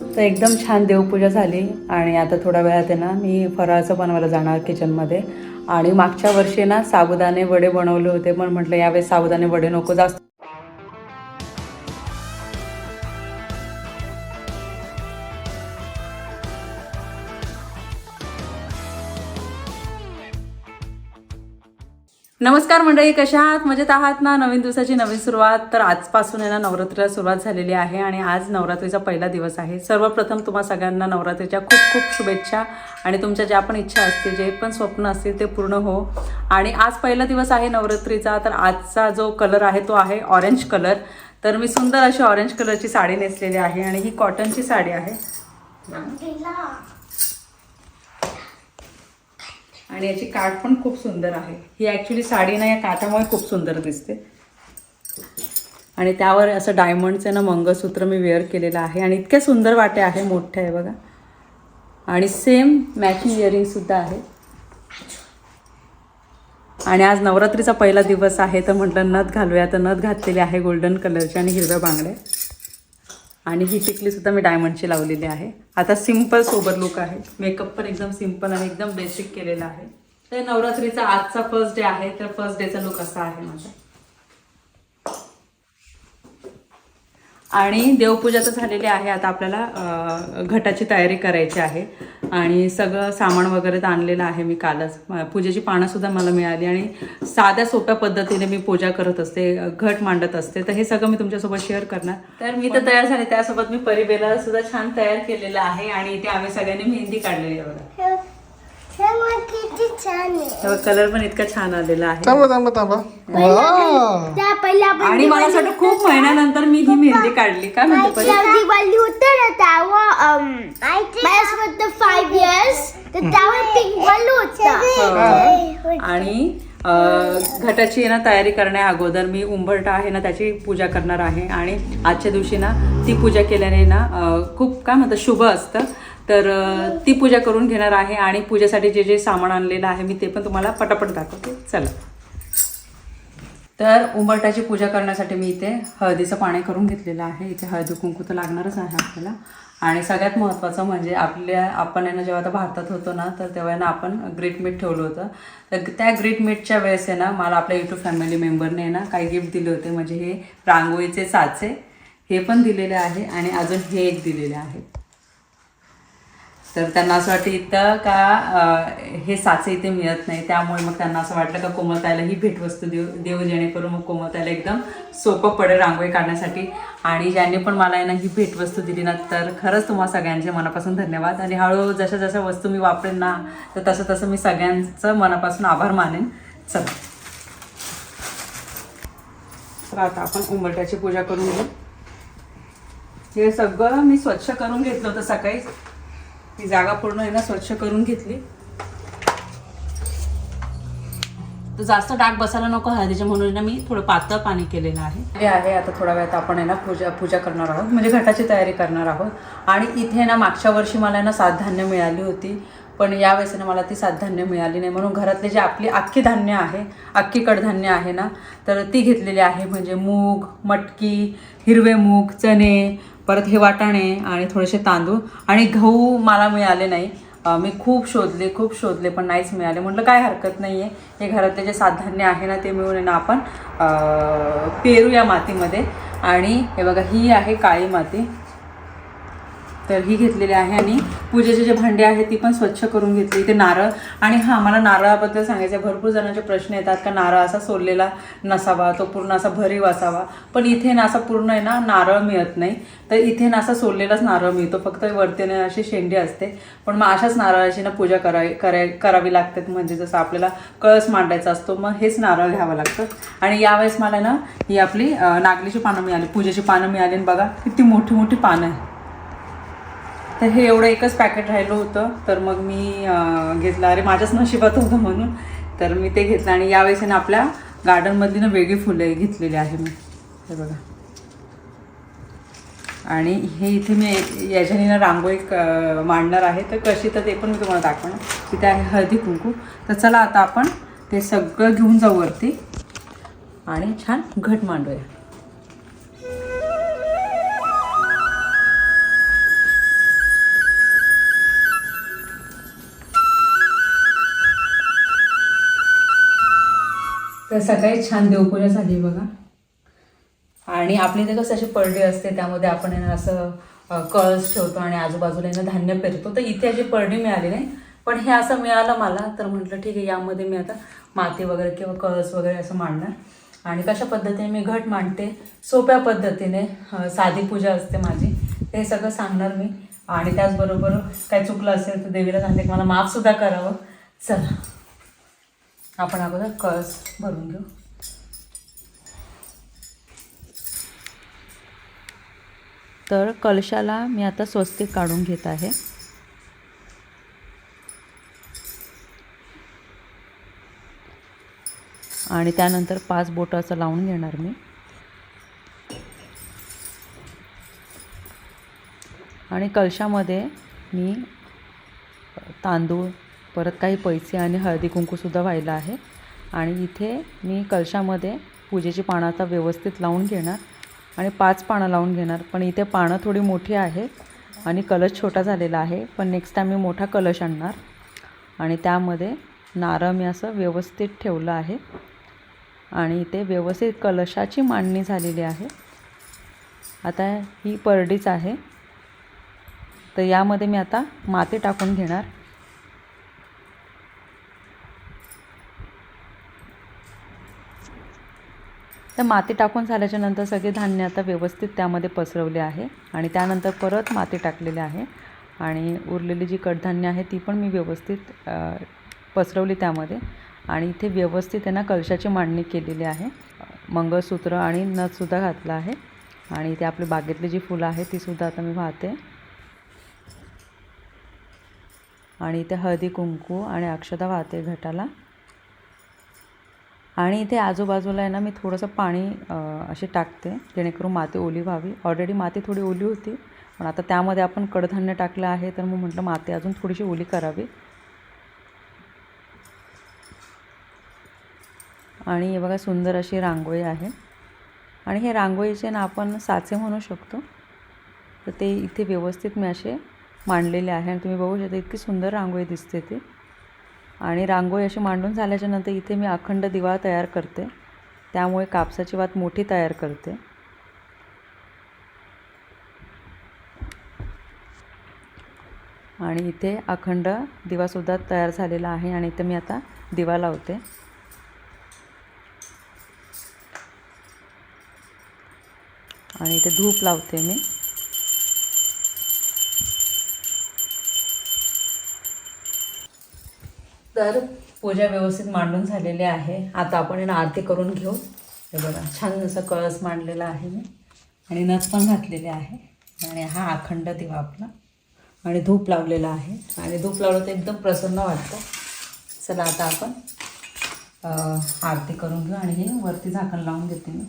तर एकदम छान देवपूजा झाली आणि आता थोड्या वेळात आहे ना मी फराळचं बनवायला जाणार किचनमध्ये आणि मागच्या वर्षी ना साबुदाणे वडे बनवले होते पण म्हटलं यावेळेस साबुदाणे वडे नको जास्त नमस्कार मंडळी कशा आहात? मजेत आहात ना? नवीन दिवसाची नवीन सुरुवात. तर आजपासून यांना नवरात्रीला सुरुवात झालेली आहे आणि आज नवरात्रीचा पहिला दिवस आहे. सर्वप्रथम तुम्हा सगळ्यांना नवरात्रीच्या खूप खूप शुभेच्छा आणि तुमच्या ज्या पण इच्छा असतील जे पण स्वप्न असतील ते पूर्ण हो. आणि आज पहिला दिवस आहे नवरात्रीचा तर आजचा जो कलर आहे तो आहे ऑरेंज कलर. तर मी सुंदर अशी ऑरेंज कलरची साडी नेसलेली आहे आणि ही कॉटनची साडी आहे. आणि याची काठ पण खूप सुंदर आहे. ही ॲक्च्युली साडी ना या काठामुळे खूप सुंदर दिसते. आणि त्यावर असं डायमंडचं ना मंगळसूत्र मी वेअर केलेलं आहे. आणि इतक्या सुंदर वाटे आहे मोठे आहे बघा. आणि सेम मॅचिंग इयरिंगसुद्धा आहे. आणि आज नवरात्रीचा पहिला दिवस आहे तर म्हटलं नथ घालूया. तर नथ घातलेली आहे गोल्डन कलरची आणि हिरव्या बांगड्या. आणि ही टिकली सुद्धा मी डायमंडची लावलेली आहे. आता सिंपल सोबर लुक आहे. मेकअप पण एकदम सिंपल आणि एकदम बेसिक केलेला आहे. तर नवरात्रीचा आजचा फर्स्ट डे आहे. तर फर्स्ट डेचा लुक असा आहे माझा. आणि देवपूजा तर झालेली आहे. आता आपल्याला घटाची तयारी करायची आहे. आणि सगळं सामान वगैरे तर आणलेलं आहे मी कालच. पूजेची पानं सुद्धा मला मिळाली आणि साध्या सोप्या पद्धतीने मी पूजा करत असते घट मांडत असते. तर हे सगळं मी तुमच्यासोबत शेअर करणार. तर मी तर तयार झाले. त्यासोबत मी परिबेला सुद्धा छान तयार केलेलं आहे आणि इथे आम्ही सगळ्यांनी मेहंदी काढलेली बघा. आहे कलर पण इतका छान आलेला आहे. थांबा थांबा थांबा. वा आणि मला असं वाटतं खूप महिन्यानंतर मी ही मेहंदी काढली. काय म्हणते परी दिवाळी होतं ना तेव्हा माझ्यासोबत फाईव्ह इयर्स तर तेव्हा पिंक बल्लू होता. आणि अ, घटाची आहे ना तयारी करण्या अगोदर मी उंबरटा आहे ना त्याची पूजा करणार आहे. आणि आजच्या दिवशी ना ती पूजा केल्याने ना अ, खूप काय म्हणतात शुभ असतं. तर ती पूजा करून घेणार आहे आणि पूजेसाठी जे जे सामान आणलेलं आहे मी ते पण तुम्हाला पटापट दाखवते. चला. तर उंबरट्याची पूजा करण्यासाठी मी इथे हळदीचं पाणी करून घेतलेलं आहे. इथे हळदी कुंकू तर लागणारच आहे आपल्याला. आणि सगळ्यात महत्त्वाचं म्हणजे आपल्या आपण आहे ना जेव्हा आता भारतात होतो ना तर तेव्हा आहे ना आपण ग्रीट मीट ठेवलं होतं. तर त्या ग्रीट मीटच्या वेळेस आहे ना मला आपल्या युट्यूब फॅमिली मेंबरने ना काही गिफ्ट दिले होते. म्हणजे हे रांगोळीचे साचे हे पण दिलेले आहे आणि अजून हे एक दिलेले आहे. तर त्यांना असं वाटतं इथं का हे साचे इथे मिळत नाही? त्यामुळे मग त्यांना असं वाटलं का कोमलतायला ही भेटवस्तू देऊ देऊ जेणेकरून मग कोमलतायला एकदम सोपं पडेल रांगोळी काढण्यासाठी. आणि ज्यांनी पण मला आहे ना ही भेटवस्तू दिली ना तर खरंच तुम्हाला सगळ्यांचे मनापासून धन्यवाद. आणि हळूहळू जशा जशा वस्तू मी वापरेन ना तर तसं तसं मी सगळ्यांचं मनापासून आभार मानेन. चला. तर आता आपण उंबरट्याची पूजा करून घेऊ. हे सगळं मी स्वच्छ करून घेतलं होतं सकाळीच. ही जागा पूर्ण आहे ना स्वच्छ करून घेतली. तर जास्त डाग बसायला नको हळदीच्या म्हणून ना मी थोडं पातळ पाणी केलेलं आहे. हे आहे आता थोड्या वेळात आपण आहे ना पूजा पूजा करणार आहोत. म्हणजे घटाची तयारी करणार आहोत. आणि इथे ना मागच्या वर्षी मला ना सात धान्य मिळाली होती. पण यावेळेस ना मला ती सात धान्य मिळाली नाही. म्हणून घरातले जे आपली अख्खी धान्य आहे अख्खी कडधान्य आहे ना तर ती घेतलेली आहे. म्हणजे मूग मटकी हिरवे मूग चणे परत हे वाटाणे आणि थोडेसे तांदूळ आणि गहू मला मिळाले नाही. मी खूप शोधले खूप शोधले पण नाहीच मिळाले. म्हटलं काय हरकत नाही आहे हे घरातले जे साधान्य आहे ना ते मिळून ना आपण पेरू या मातीमध्ये. आणि हे बघा ही आहे काळी माती. तर ही घेतलेली आहे आणि पूजेचे जे भांडे आहेत ती पण स्वच्छ करून घेतली. इथे नारळ आणि हां मला नारळाबद्दल सांगायचं आहे. भरपूर जणांचे प्रश्न येतात का नारळ असा सोललेला नसावा तो पूर्ण असा भरीव असावा. पण इथे ना असा पूर्ण आहे ना नारळ मिळत नाही. तर इथे ना असा सोललेलाच नारळ मिळतो. फक्त वरती ना अशी शेंडी असते. पण मग अशाच नारळाची ना पूजा करावी कराय करावी लागते म्हणजे जसं आपल्याला कळस मांडायचा असतो मग हेच नारळ घ्यावं लागतं. आणि यावेळेस मला ना ही आपली नागलीची पानं मिळाली पूजेची पानं मिळाली. आणि बघा किती मोठी मोठी पानं आहे. तर हे एवढं एकच पॅकेट राहिलं होतं. तर मग मी घेतलं. अरे माझ्याच नशिबात होतं म्हणून. तर मी ते घेतलं आणि यावेळेस ना आपल्या गार्डनमधली ना वेगळी फुलं घेतलेली आहे मी. हे बघा. आणि हे इथे मी याच्याने ना रांगोळी क- मांडणार आहे. तर कशी तर ते पण मी तुम्हाला दाखवणार. तिथे आहे हळदी कुंकू. तर चला आता आपण ते सगळं घेऊन जाऊ वरती. आणि छान घट मांडूया. तर सकाळी छान देवपूजा झाली बघा. आणि आपली ते कसं अशी परडी असते त्यामध्ये आपण आहे असं कळस ठेवतो आणि आजूबाजूला यांना धान्य पेरतो. तर इथे अशी परडी मिळाली नाही. पण हे असं मिळालं मला तर म्हटलं ठीक आहे यामध्ये मी आता माती वगैरे किंवा कळस वगैरे असं मांडणार. आणि कशा पद्धतीने मी घट मांडते सोप्या पद्धतीने साधी पूजा असते माझी ते सगळं सांगणार मी. आणि त्याचबरोबर काय चुकलं असेल तर देवीला सांगते की मला माफसुद्धा करावं. चला. आपण अगोदर कळस भरून घेऊ. तर कलशाला मी आता स्वस्तिक काढून घेत आहे. आणि त्यानंतर पाच बोटं असं लावून घेणार मी. आणि कलशामध्ये मी तांदूळ परत काही पैसे आणि हळदी कुंकूसुद्धा व्हायला आहे. आणि इथे मी कलशामध्ये पूजेची पानं आता व्यवस्थित लावून घेणार आणि पाच पानं लावून घेणार. पण इथे पानं थोडी मोठी आहे आणि कलश छोटा झालेला आहे. पण नेक्स्ट टाईम मी मोठा कलश आणणार. आणि त्यामध्ये नारळ मी असं व्यवस्थित ठेवलं आहे. आणि इथे व्यवस्थित कलशाची मांडणी झालेली आहे. आता ही परडीच आहे. तर यामध्ये मी आता माती टाकून घेणार. तर माती टाकून झाल्याच्यानंतर सगळे धान्य आता व्यवस्थित त्यामध्ये पसरवले आहे. आणि त्यानंतर परत माती टाकलेली आहे. आणि उरलेली जी कडधान्य आहे ती पण मी व्यवस्थित पसरवली त्यामध्ये. आणि इथे व्यवस्थित त्यांना कलशाची मांडणी केलेली आहे. मंगळसूत्र आणि नथसुद्धा घातलं आहे. आणि इथे आपली बागेतली जी फुलं आहेत तीसुद्धा आता मी वाहते. आणि इथे हळदी कुंकू आणि अक्षता वाहते घटाला आणि इथे आजूबाजूला आहे ना मी थोडंसं पाणी असे टाकते जेणेकरून माती ओली व्हावी. ऑलरेडी माती थोडी ओली होती पण आता त्यामध्ये आपण कडधान्य टाकलं आहे तर मग म्हटलं माती अजून थोडीशी ओली करावी. आणि हे बघा सुंदर अशी रांगोळी आहे. आणि हे रांगोळीचे ना आपण साचे म्हणू शकतो. तर ते इथे व्यवस्थित मी असे मांडलेले आहे आणि तुम्ही बघू शकता इतकी सुंदर रांगोळी दिसते ती. आणि रांगोळी अशी मांडून झाल्याच्यानंतर इथे मी अखंड दिवा तयार करते. त्यामुळे कापसाची वात मोठी तयार करते. आणि इथे अखंड दिवासुद्धा तयार झालेला आहे आणि इथे मी आता दिवा लावते. आणि इथे धूप लावते मी. तर पूजा व्यवस्थित मांडून झालेली आहे. आता आपण यांना आरती करून घेऊ. हे बघा छान असं कळस मांडलेला आहे मी. आणि नथ पण घातलेले आहे. आणि हा अखंड दिवा आपला. आणि धूप लावलेला आहे. आणि धूप लावलं तर एकदम प्रसन्न वाटतं. चला आता आपण आरती करून घेऊ. आणि हे वरती झाकण लावून देते मी.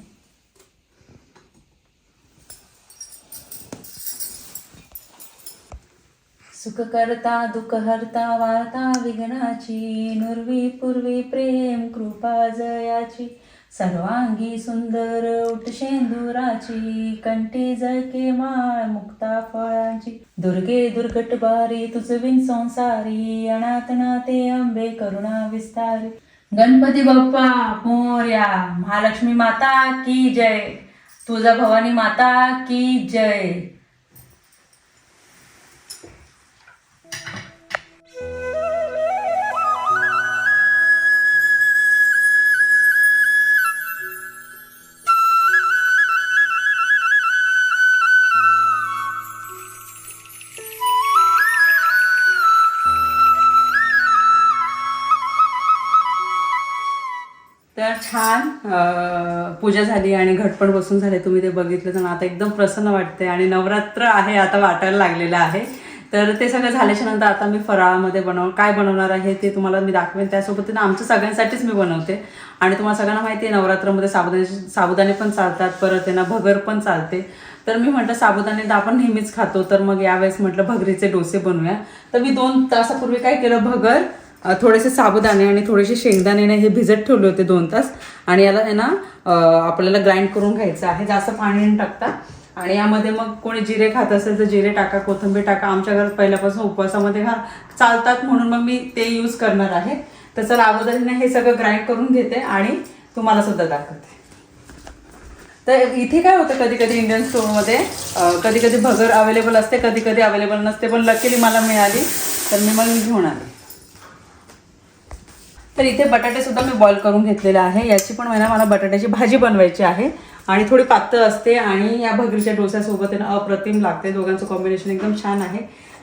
सुख करता दुःख हरता वार्ता विघ्नाची नुर्वी पूर्वी प्रेम कृपा जयाची. सर्वांगी सुंदर उठशेंदुराची कंठी जळके माळ मुक्ता फळांची. दुर्गे दुर्गट बारी तुझविन संसारी अनाथ नाते अंबे करुणा विस्तारी. गणपती बाप्पा मोर्या महालक्ष्मी माता की जय. तुळजा भवानी माता की जय. तर छान पूजा झाली आणि घटपण बसून झाले. तुम्ही ते बघितलं तर आता एकदम प्रसन्न वाटते आणि नवरात्र आहे आता वाटायला लागलेलं आहे. तर ते सगळं झाल्याच्यानंतर आता मी फराळामध्ये बनव काय बनवणार आहे ते तुम्हाला मी दाखवेन. त्यासोबत आमच्या सगळ्यांसाठीच मी बनवते. आणि तुम्हाला सगळ्यांना माहिती आहे नवरात्रामध्ये साबुदाणे साबुदाणे पण चालतात परत त्यांना भगर पण चालते. तर मी म्हटलं साबुदाणे तर आपण नेहमीच खातो. तर मग यावेळेस म्हटलं भगरीचे डोसे बनवूया. तर मी दोन तासापूर्वी काय केलं भगर थोडेसे साबुदाणे आणि थोडेसे शेंगदाणे ना हे भिजत ठेवले होते दोन तास. आणि याला आहे ना आपल्याला ग्राइंड करून घ्यायचं आहे. जास्त पाणी टाकता. आणि यामध्ये मग कोणी जिरे खात असेल तर जिरे टाका कोथिंबीर टाका. आमच्या घरात पहिल्यापासून उपवासामध्ये हा चालतात म्हणून मग मी ते यूज करणार आहे. तर चला अगोदर ना हे सगळं ग्राइंड करून घेते आणि तुम्हाला सुद्धा दाखवते. तर इथे काय होतं कधी कधी इंडियन स्टोअरमध्ये कधी कधी भगर अवेलेबल असते कधी कधी अवेलेबल नसते पण लकीली मला मिळाली. तर मी मग घेऊन आले. तर इथे बटाटे सुद्धा मी बॉईल करून घेतलेले आहे. याची पण महिना मला बटाट्याची भाजी बनवायची आहे. आणि थोडी पातळ असते आणि या भगरीच्या डोस्यासोबत अप्रतिम लागते. दोघांचं कॉम्बिनेशन एकदम छान आहे.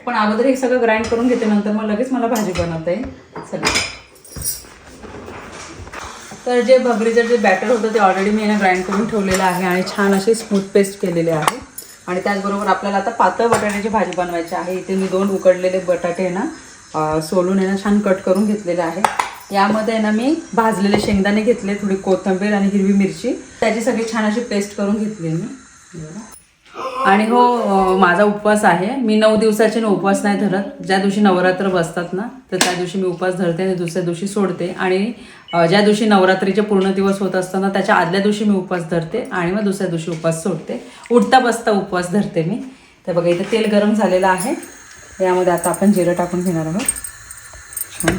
पण अगोदर हे सगळं ग्राइंड करून घेते नंतर मग लगेच मला भाजी बनवता येईल. चला. तर जे भगरीचं जे बॅटर होतं ते ऑलरेडी मी ना ग्राइंड करून ठेवलेलं आहे आणि छान असे स्मूथ पेस्ट केलेले आहे. आणि त्याचबरोबर आपल्याला आता पातळ बटाट्याची भाजी बनवायची आहे. इथे मी दोन उकडलेले बटाटे आहे ना सोलून आहे ना छान कट करून घेतलेले आहे. यामध्ये आहे ना मी भाजलेले शेंगदाणे घेतले थोडी कोथिंबीर आणि हिरवी मिरची. त्याची सगळी छान अशी पेस्ट करून घेतली मी. आणि हो माझा उपवास आहे. मी नऊ दिवसाचे ना उपवास नाही धरत. ज्या दिवशी नवरात्र बसतात ना तर त्या दिवशी मी उपवास धरते आणि दुसऱ्या दिवशी सोडते. आणि ज्या दिवशी नवरात्रीचे पूर्ण दिवस होत असताना त्याच्या आदल्या दिवशी मी उपवास धरते आणि मग दुसऱ्या दिवशी उपवास सोडते. उठता बसता उपवास धरते मी. तर बघा इथे तेल गरम झालेलं आहे. यामध्ये आता आपण जिरं टाकून घेणार आहोत. छान.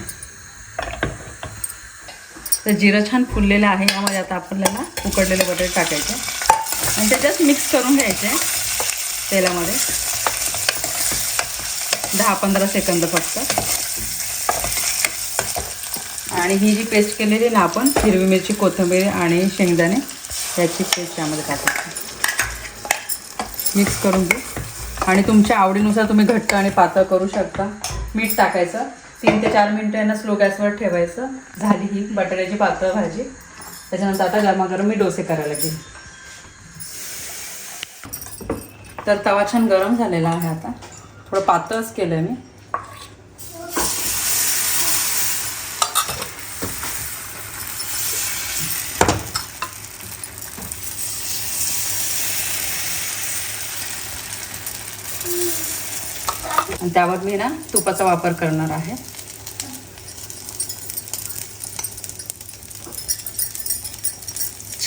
तर जिरं छान फुललेलं आहे. यामध्ये आता आपल्याला उकडलेले बटाटे टाकायचे. आणि ते जस्ट मिक्स करून घ्यायचे तेलामध्ये. दहा पंधरा सेकंद फक्त. आणि ही जी पेस्ट केलेली ना आपण हिरवी मिरची कोथिंबीर आणि शेंगदाणे याची पेस्ट यामध्ये टाकायची. मिक्स करून घेऊ आणि तुमच्या आवडीनुसार तुम्ही घट्ट आणि पातळ करू शकता. मीठ टाकायचं. तीन ते चार मिनटं यांना स्लो गॅसवर ठेवायचं. झाली ही बटाट्याची पातळ भाजी. त्याच्यानंतर आता गरमागरम मी डोसे करायला घेईन तर तवा छान गरम झालेला आहे आता. थोडं पातळच केलं मी. आणि त्यावर मी ना तुपाचा वापर करणार आहे.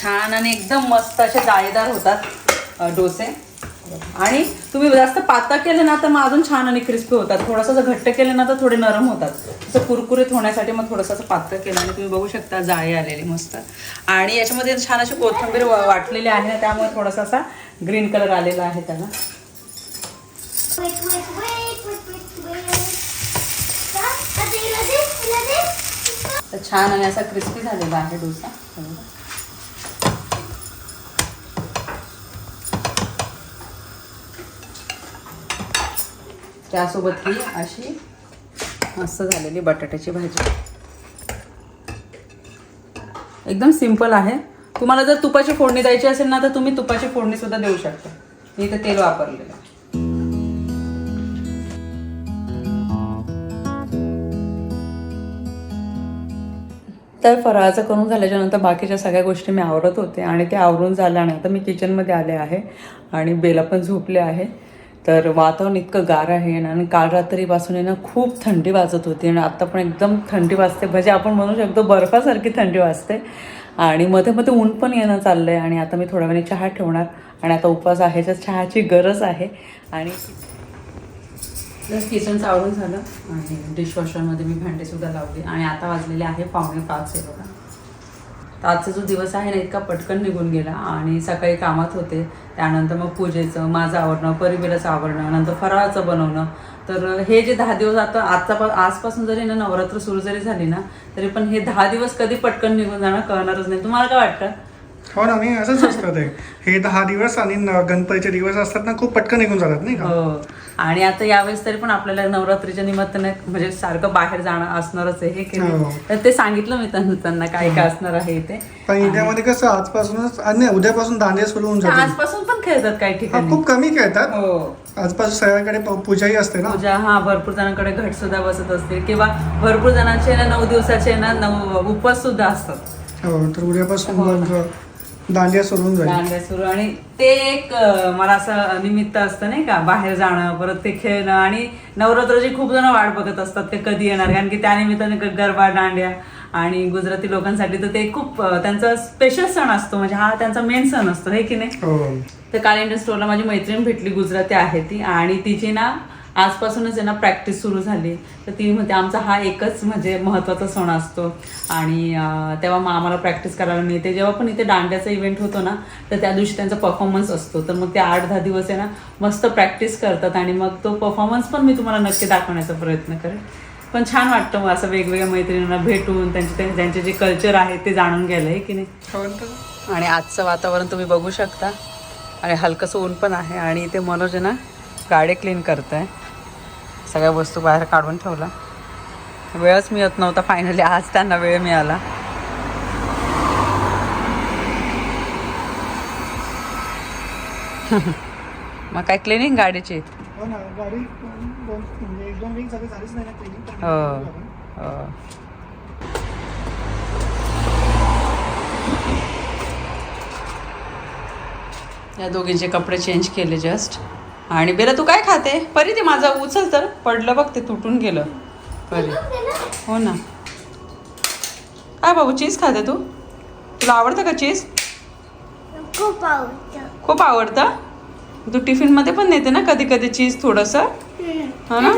छान आणि एकदम मस्त असे जाळीदार होतात डोसे. आणि तुम्ही जास्त पातळ केले ना तर मग अजून छान आणि क्रिस्पी होतात. थोडंसं जर घट्ट केलं ना तर थोडे नरम होतात. तसं कुरकुरीत होण्यासाठी मग थोडंसं असं पातळ केलं आणि तुम्ही बघू शकता जाळी आलेली मस्त. आणि याच्यामध्ये छान अशी कोथिंबीर वाटलेली आहे ना त्यामुळे थोडासा असा ग्रीन कलर आलेला आहे त्याला. छान आणि असा क्रिस्पी झालेला आहे डोसा. त्यासोबत ही अशी मस्त झालेली बटाट्याची भाजी. एकदम सिंपल आहे. तुम्हाला जर तुपाची फोडणी द्यायची असेल ना तर तुम्ही तुपाची फोडणी सुद्धा देऊ शकता. मी इथं तेल वापरलेलं आहे. तर फराळाचं करून झाल्याच्यानंतर बाकीच्या सगळ्या गोष्टी मी आवरत होते आणि ते आवरून झाल्यानंतर मी किचनमध्ये आले आहे आणि बेला पण झोपले आहे. तर वातावरण इतकं गार आहे ना आणि काल रात्रीपासून आहे ना खूप थंडी वाजत होती आणि आत्ता पण एकदम थंडी वाजते. म्हणजे आपण म्हणू शकतो बर्फासारखी थंडी वाजते. आणि मध्ये मध्ये ऊन पण येणं चाललं आहे आणि आता मी थोड्या वेळाने चहा ठेवणार. आणि आता उपवास आहे तर चहाची गरज आहे. आणि जस्ट किचनचं आवरून झालं आणि डिशवॉशरमध्ये मी भांडेसुद्धा लावली. आणि आता वाजलेले आहे पावणे पाच आहे बघा. आजचा जो दिवस आहे ना इतका पटकन निघून गेला आणि सकाळी कामात होते. त्यानंतर मग पूजेचं माझं आवरणं परिबिराचं आवरणं नंतर फराळाचं बनवणं. तर हे जे दहा दिवस आता आजचा पा- आजपासून जरी ना नवरात्र सुरू जरी झाली ना तरी पण हे दहा दिवस कधी पटकन निघून जाणं कळणारच नाही. तुम्हाला काय वाटतं? हो ना नाही असंच असतं ते. हे दहा दिवस आणि गणपतीचे दिवस असतात ना खूप पटकन निघून जातात नाही का? हो. आणि आता यावेळेस तरी पण आपल्याला नवरात्रीच्या निमित्ताने म्हणजे सारखं बाहेर जाणं असणारच आहे हे की नाही? हो. तर ते सांगितलं मी त्यांना त्यांना काय काय असणार आहे इथे. पण इंडियामध्ये कसं आजपासूनच आणि नाही, उद्यापासून दांडिया सुरू होऊन जाते आजपासून पण खेळतात काही हा ठिकाणी. खूप कमी खेळतात. हो. आजपासून सगळ्याकडे प- पूजाही असते ना. पूजा हा भरपूर जणांकडे घट सुद्धा बसत असतील किंवा भरपूर जणांचे ना नऊ दिवसाचे ना नऊ उपवास सुद्धा असतात. हो तर उद्यापासून मग दांडिया सुरू जाईल. दांड्या सुरू. आणि ते एक अं, मला असं निमित्त असतं नाही का बाहेर जाणं परत ते खेळणं. आणि नवरात्राची खूप जण वाट बघत असतात ते कधी येणार. कारण की त्यानिमित्ताने ग- गरबा दांड्या आणि गुजराती लोकांसाठी तर ते खूप अं, त्यांचा स्पेशल सण असतो. म्हणजे हा त्यांचा मेन सण असतो. हे की नाही? हो. तर काल स्टोअरला माझी मैत्रीण भेटली. गुजराती आहे ती. आणि तिची ना आजपासूनच आहे ना प्रॅक्टिस सुरू झाली. तर ती म्हणते आमचा हा एकच म्हणजे महत्त्वाचा सण असतो. आणि तेव्हा मग आम्हाला प्रॅक्टिस करायला मिळते. जेव्हा पण इथे दांड्याचा इव्हेंट होतो ना तर त्या दिवशी त्यांचा परफॉर्मन्स असतो. तर मग ते आठ दहा दिवस आहे ना मस्त प्रॅक्टिस करतात आणि मग तो परफॉर्मन्स पण मी तुम्हाला नक्की दाखवण्याचा प्रयत्न करेन. पण छान वाटतं मग असं वेगवेगळ्या मैत्रिणींना भेटून त्यांचे ते- त्यांचे जे कल्चर आहे ते जाणून घ्यायला आहे की नाही? आणि आजचं वातावरण तुम्ही बघू शकता. आणि हलकंसं ऊन पण आहे आणि इथे मनोज ना गाडी क्लीन करत आहे सगळ्या वस्तू बाहेर काढून ठेवला. वेळच मिळत नव्हता फायनली आज त्यांना वेळ मिळाला. मग काय क्लिनिंग गाडीची? हो ना गाडी दोन म्हणजे हो. हो. या दोघींचे कपडे चेंज केले जस्ट आणि बेला तू काय खाते? परी ते माझं उचल तर. पडलं बघ ते तुटून गेलं. परी. हो ना. काय बाबू चीज खाते तू? तुला आवडतं का चीज खूप आवडतं. खूप आवडतं? तू टिफिनमध्ये पण नेते ना कधी कधी चीज थोडंसं? हा ना?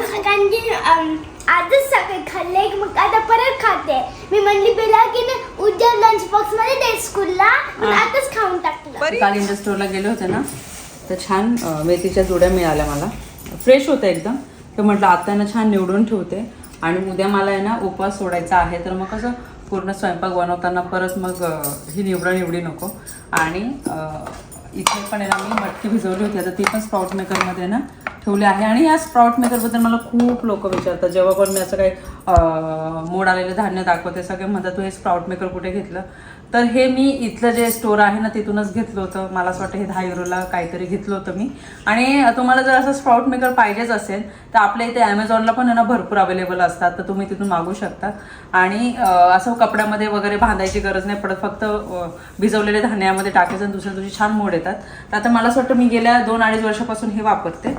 आजच सकाळी खाल्ले मग आता परत खाते. मी म्हणली बेला की ना उद्या लंच बॉक्समध्ये दे स्कूलला पण. आताच खाऊन टाकलं. काल इंडस स्टोअरला गेले होते ना? तर छान मेथीच्या जुड्या मिळाल्या मला. फ्रेश होत्या एकदम. तर म्हटलं आता ना छान निवडून ठेवते. आणि उद्या मला आहे ना उपवास सोडायचा आहे तर मग कसं पूर्ण स्वयंपाक बनवताना परत मग ही निवडा निवडी नको. आणि इथे पण आहे ना मी मटकी भिजवली होती. आता ती पण स्प्राउट मेकरमध्ये ना ठेवली आहे. आणि या स्प्राउट मेकरबद्दल मला खूप लोक विचारतात. जेव्हा पण मी असं काही मोड आलेलं धान्य दाखवते सगळे म्हणतात तू हे स्प्राउट मेकर कुठे घेतलं? तर हे मी इथलं जे स्टोर आहे ना तिथूनच घेतलं होतं. मला असं वाटतं हे दहा युरोला काहीतरी घेतलं होतं मी. आणि तुम्हाला जर असं स्प्राउट मेकर पाहिजेच असेल तर आपल्या इथे ॲमेझॉनला पण आहे ना भरपूर अवेलेबल असतात. तर तुम्ही तिथून मागू शकता. आणि असं कपड्यामध्ये वगैरे बांधायची गरज नाही पडत. फक्त भिजवलेले धान्यामध्ये टाकायचं आणि दुसऱ्या दिवशी छान मोड येतात. तर आता मला असं वाटतं मी गेल्या दोन अडीच वर्षापासून हे वापरते.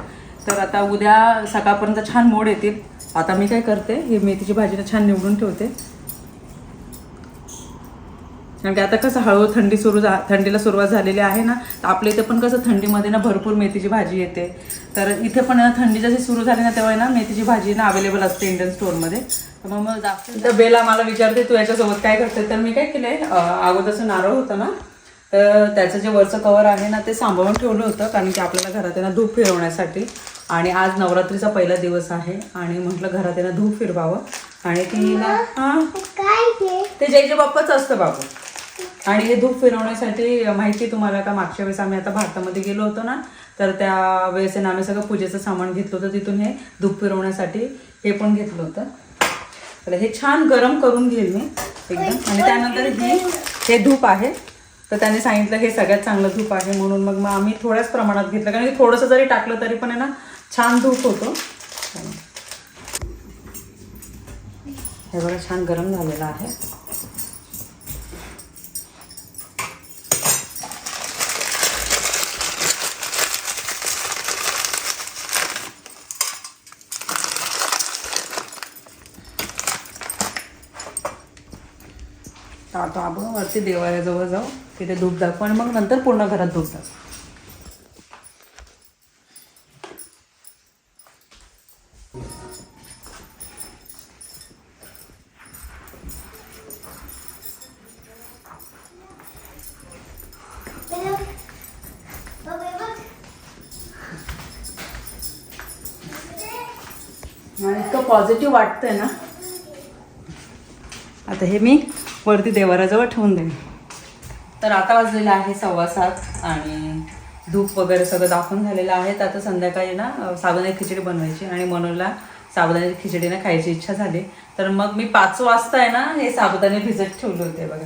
तर आता उद्या सकाळपर्यंत छान मोड येतील. आता मी काय करते हे मेथीची भाजीला छान निवडून ठेवते. कारण की आता कसं हळूहळू थंडी सुरू झा थंडीला सुरुवात झालेली आहे ना तर आपल्या इथे पण कसं थंडीमध्ये ना भरपूर मेथीची भाजी येते. तर इथे पण आहे ना थंडी जशी सुरू झाली ना तेव्हा आहे ना मेथीची भाजी ना अवेलेबल असते इंडियन स्टोअरमध्ये तर मग मग जास्त बेला मला विचारते तू याच्यासोबत काय करते? तर मी काय केलंय अं, अगोदरचं नारळ होतं ना तर त्याचं जे वरचं कवर आहे ना ते सांभाळून ठेवलं होतं कारण की आपल्याला घरात आहे ना धूप फिरवण्यासाठी. आणि आज नवरात्रीचा पहिला दिवस आहे आणि म्हटलं घरात आहे ना धूप फिरवावं. आणि ती ना हां. काय ते? ते जय जय बाप्पाच असतं बाबू. आणि हे धूप फिरवण्यासाठी माहिती तुम्हाला का मागच्या वेळेस आम्ही आता भारतामध्ये गेलो होतो ना तर त्या वेळेस आम्ही सगळं पूजेचं सामान घेतलं होतं तिथून हे धूप फिरवण्यासाठी हे पण घेतलं होतं. तर हे छान गरम करून घेईल मी एकदम. आणि त्यानंतर हे हे धूप आहे. तर त्याने सांगितलं हे सगळ्यात चांगलं धूप आहे म्हणून मग मग आम्ही थोड्याच प्रमाणात घेतलं कारण की थोडंसं जरी टाकलं तरी पण आहे ना छान धूप होतो. हे बघा छान गरम झालेलं आहे. आता आपण वरती देवाऱ्याजवळ जाऊ तिथे धूप दाखवू आणि मग नंतर पूर्ण घरात धूप दाखवू. आणि इतकं पॉझिटिव्ह वाटतंय ना. आता हे मी वरती देवाराजवळ ठेवून देईन. तर आता वाजलेला आहे सव्वा सात आणि धूप वगैरे सगळं दाखवून झालेलं आहे. तर आता संध्याकाळी ना साबुदाण्याची खिचडी बनवायची आणि मनोला साबुदाण्याची खिचडी ना खायची इच्छा झाली. तर मग मी पाच वाजता आहे ना हे साबुदाणे भिजत ठेवले होते बघा.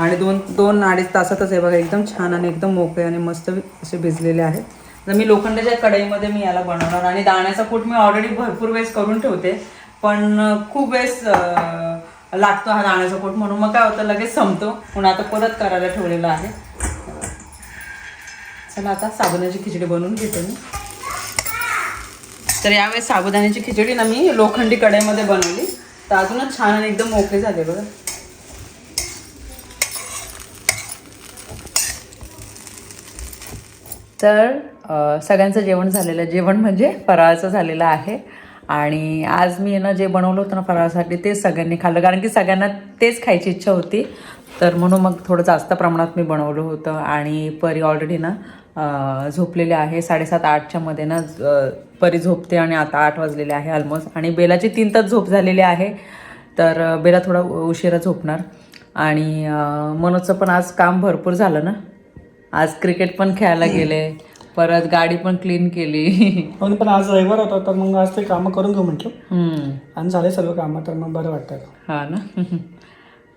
आणि दोन दोन अडीच तासातच आहे बघा एकदम छान आणि एकदम मोकळे आणि मस्त असे भिजलेले आहेत. तर मी लोखंडाच्या कढईमध्ये मी याला बनवणार आणि दाण्याचा कूट मी ऑलरेडी भरपूर वेळेस करून ठेवते. पण खूप वेळेस लागतो हा दाण्याचा कूट म्हणून. मग काय होतं लगेच संपतो. म्हणून आता परत करायला ठेवलेलं आहे. चला आता साबुदाण्याची खिचडी बनवून घेते मी. तर यावेळेस साबुदाण्याची खिचडी ना मी लोखंडी कढईमध्ये बनवली. तर अजूनच छान आणि एकदम मोकळे झाले बघा. तर सगळ्यांचं जेवण झालेलं आहे जेवण म्हणजे फराळाचं झालेलं आहे. आणि आज मी ना जे बनवलं होतं ना फराळासाठी तेच सगळ्यांनी खाल्लं. कारण की सगळ्यांना तेच खायची इच्छा होती. तर म्हणून मग थोडं जास्त प्रमाणात मी बनवलं होतं. आणि परी ऑलरेडी ना झोपलेले आहे. साडेसात आठच्या मध्ये ना परी झोपते आणि आता आठ वाजलेले आहे ऑलमोस्ट आणि बेलाची तीन तास झोप झालेली आहे. तर बेला थोडा उशिरा झोपणार. आणि मनोजचं पण आज काम भरपूर झालं ना. आज क्रिकेट पण खेळायला गेले. परत गाडी पण क्लीन केली. म्हणून पण आज रविवार होता तर मग आज ते कामं करून घेऊ म्हटलं. हम्म. आणि झाले सर्व कामं तर मग बरं वाटतं. हा ना?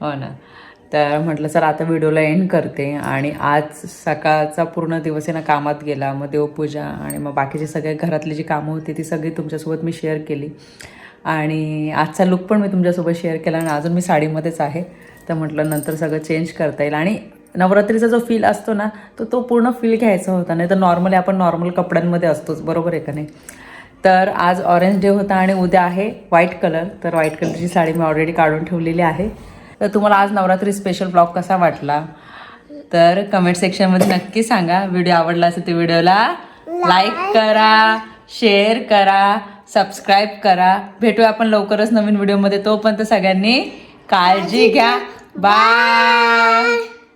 हो ना. तर म्हटलं सर आता व्हिडिओला एंड करते. आणि आज सकाळचा पूर्ण दिवस आहे ना कामात गेला. मग देवपूजा आणि मग बाकीची सगळे घरातली जी कामं होती ती सगळी तुमच्यासोबत मी शेअर केली. आणि आजचा लुक पण मी तुमच्यासोबत शेअर केला आणि अजून मी साडीमध्येच आहे. तर म्हटलं नंतर सगळं चेंज करता येईल. आणि नवरात्रीचा जो फील असतो ना तो तो पूर्ण फील घ्यायचा होता. नाही तर नॉर्मली आपण नॉर्मल कपड्यांमध्ये असतोच. बरोबर आहे का नाही? तर आज ऑरेंज डे होता आणि उद्या आहे व्हाईट कलर तर व्हाईट कलरची साडी मी ऑलरेडी काढून ठेवलेली आहे. तर तुम्हाला आज नवरात्री स्पेशल ब्लॉग कसा वाटला? तर कमेंट सेक्शनमध्ये नक्की सांगा. व्हिडिओ आवडला असेल तर व्हिडिओला लाईक करा शेअर करा सबस्क्राईब करा. भेटूया आपण लवकरच नवीन व्हिडिओमध्ये तोपर्यंत सगळ्यांनी काळजी घ्या. बाय